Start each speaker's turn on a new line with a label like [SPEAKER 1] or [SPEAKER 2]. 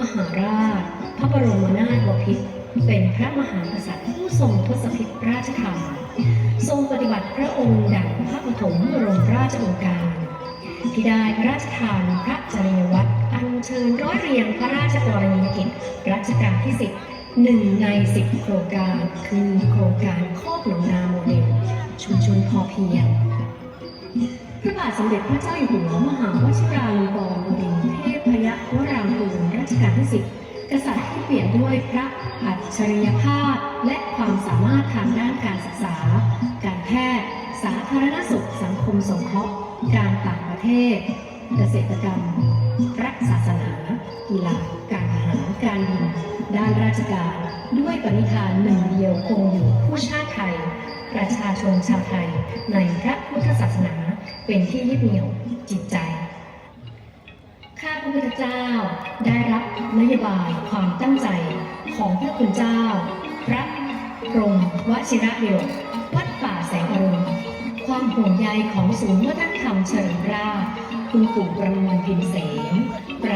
[SPEAKER 1] มหาราช พระบรมนาถบพิตรเป็นพระมหากษัตริย์ผู้ทรงทศพิธราชธรรม ทรงปฏิบัติพระองค์ดั่งพระปฐมบรมราชโองการ ที่ได้พระราชทานพระจริยวัตรอัญเชิญร้อยเรียงพระราชกรณียกิจรัชกาลที่สิบหนึ่งในสิบโครงการคือโครงการโคกหนองนาโมเดลชุมชนพอเพียงพระบาทสมเด็จพระเจ้าอยู่หัวมหาวชิราลงกรณ์บดินท 50 กษัตริย์ที่เปลี่ยนด้วยพระอัจฉริยภาพ และความสามารถทางด้านการศึกษา การแพทย์ สาธารณสุข สังคมสงเคราะห์ การต่างประเทศ เกษตรกรรม รักศาสนา กีฬา การทหาร การบิน ด้านราชการ ด้วยปณิธานหนึ่งเดียวคงอยู่ผู้ชาติไทย ประชาชนชาวไทย ในพระพุทธศาสนา เป็นที่ยึดเหนี่ยวจิตใจ เจ้า ได้รับนโยบายความตั้งใจของพระคุณเจ้า พระพรมวชิระเดียววัดป่าแสงอรุณความห่วงใยของศูนย์วัฒนธรรมเชิงราคุณปู่ประมวลพิมเสนประ